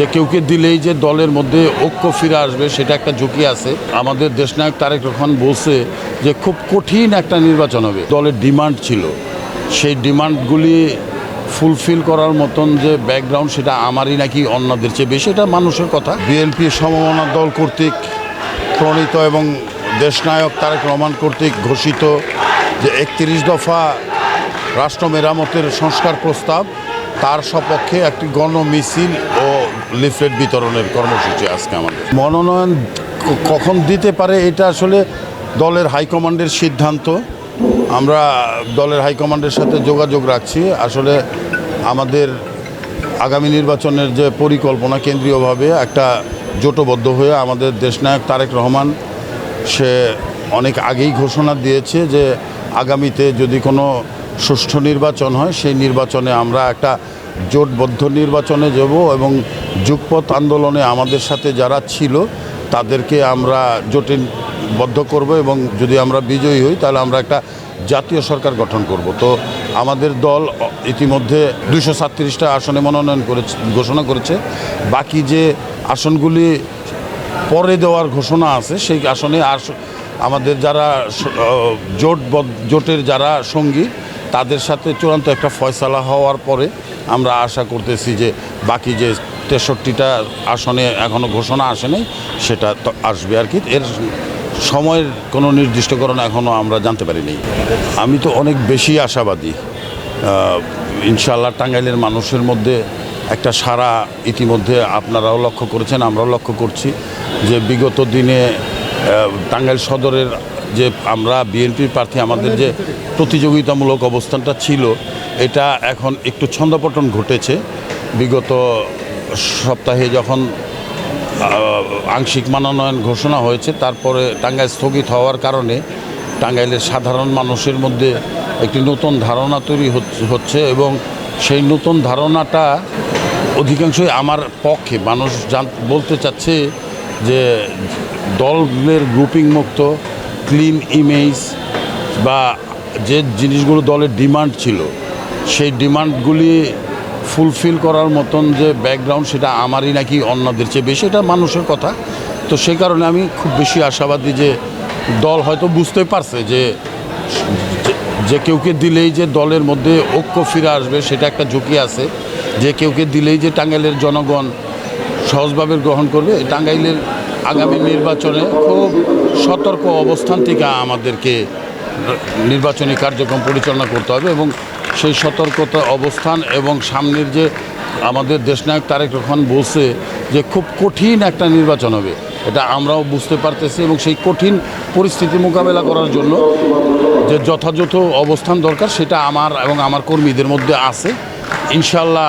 যে কেউকে দিলেই যে দলের মধ্যে ঐক্য ফিরে আসবে, সেটা একটা ঝুঁকি আছে। আমাদের দেশনায়ক তারেক রহমান বলছে যে খুব কঠিন একটা নির্বাচন হবে। দলের ডিমান্ড ছিল। সেই ডিমান্ডগুলি ফুলফিল করার মতন যে ব্যাকগ্রাউন্ড, সেটা আমারই নাকি অন্যদের চেয়ে বেশি, এটা মানুষের কথা। বিএনপি সমমনা দল কর্তৃক প্রণীত এবং দেশনায়ক তারেক রহমান কর্তৃক ঘোষিত যে একত্রিশ দফা রাষ্ট্র মেরামতের সংস্কার প্রস্তাব, তার সপক্ষে একটি গণ মিছিল ও লিফলেট বিতরণের কর্মসূচি আজকে আমাদের। মনোনয়ন কখন দিতে পারে এটা আসলে দলের হাইকমান্ডের সিদ্ধান্ত। আমরা দলের হাইকমান্ডের সাথে যোগাযোগ রাখছি। আসলে আমাদের আগামী নির্বাচনের যে পরিকল্পনা কেন্দ্রীয়ভাবে একটা জোটবদ্ধ হয়ে আমাদের দেশনায়ক তারেক রহমান, সে অনেক আগেই ঘোষণা দিয়েছে যে আগামীতে যদি কোনো সুষ্ঠু নির্বাচন হয়, সেই নির্বাচনে আমরা একটা জোটবদ্ধ নির্বাচনে যাব এবং যুগপথ আন্দোলনে আমাদের সাথে যারা ছিল, তাদেরকে আমরা জোটে বদ্ধ করব এবং যদি আমরা বিজয়ী হই, তাহলে আমরা একটা জাতীয় সরকার গঠন করব। তো আমাদের দল ইতিমধ্যে দুইশো সাতত্রিশটা আসনে মনোনয়ন করেছে, ঘোষণা করেছে। বাকি যে আসনগুলি পরে দেওয়ার ঘোষণা আছে, সেই আসনে আর স- আমাদের যারা জোট জোটের যারা সঙ্গী তাদের সাথে চূড়ান্ত একটা ফয়সালা হওয়ার পরে আমরা আশা করতেছি যে বাকি যে তেষট্টিটা আসনে এখনও ঘোষণা আসেনি সেটা আসবে আর কি। এর সময়ের কোনো নির্দিষ্টকরণ এখনও আমরা জানতে পারিনি। আমি তো অনেক বেশি আশাবাদী। আহ, ইনশাআল্লাহ টাঙ্গাইলের মানুষের মধ্যে একটা সারা ইতিমধ্যে আপনারাও লক্ষ্য করেছেন আমরাও লক্ষ্য করছি যে বিগত দিনে টাঙ্গাইল সদরের যে আমরা বিএনপির প্রার্থী, আমাদের যে প্রতিযোগিতামূলক অবস্থানটা ছিল, এটা এখন একটু ছন্দপটন ঘটেছে। বিগত সপ্তাহে যখন আংশিক মনোনয়ন ঘোষণা হয়েছে, তারপরে টাঙ্গাইল স্থগিত হওয়ার কারণে টাঙ্গাইলের সাধারণ মানুষের মধ্যে একটি নতুন ধারণা তৈরি হচ্ছে- এবং সেই নতুন ধারণাটা অধিকাংশই আমার পক্ষে। মানুষ জান, বলতে চাচ্ছে যে দলের গ্রুপিং মুক্ত ক্লিন ইমেজ বা যে জিনিসগুলো দলের ডিমান্ড ছিল, সেই ডিমান্ডগুলি ফুলফিল করার মতন যে ব্যাকগ্রাউন্ড সেটা আমারই নাকি অন্যদের চেয়ে বেশি, এটা মানুষের কথা। তো সেই কারণে আমি খুব বেশি আশাবাদী যে দল হয়তো বুঝতে পারছে যে, যে- কেউকে দিলেই যে দলের মধ্যে ঐক্য ফিরে আসবে, সেটা একটা ঝুঁকি আছে। যে কেউকে দিলেই যে টাঙ্গাইলের জনগণ সহজভাবে গ্রহণ করবে, টাঙ্গাইলের আগামী নির্বাচনে খুব সতর্ক অবস্থান থেকে আমাদেরকে নির্বাচনী কার্যক্রম পরিচালনা করতে হবে এবং সেই সতর্কতা অবস্থান এবং সামনের যে আমাদের দেশনায়ক তারেক রহমান বলছে যে খুব কঠিন একটা নির্বাচন হবে, এটা আমরাও বুঝতে পারতেছি এবং সেই কঠিন পরিস্থিতি মোকাবেলা করার জন্য যে যথাযথ অবস্থান দরকার সেটা আমার এবং আমার কর্মীদের মধ্যে আছে। ইনশাল্লাহ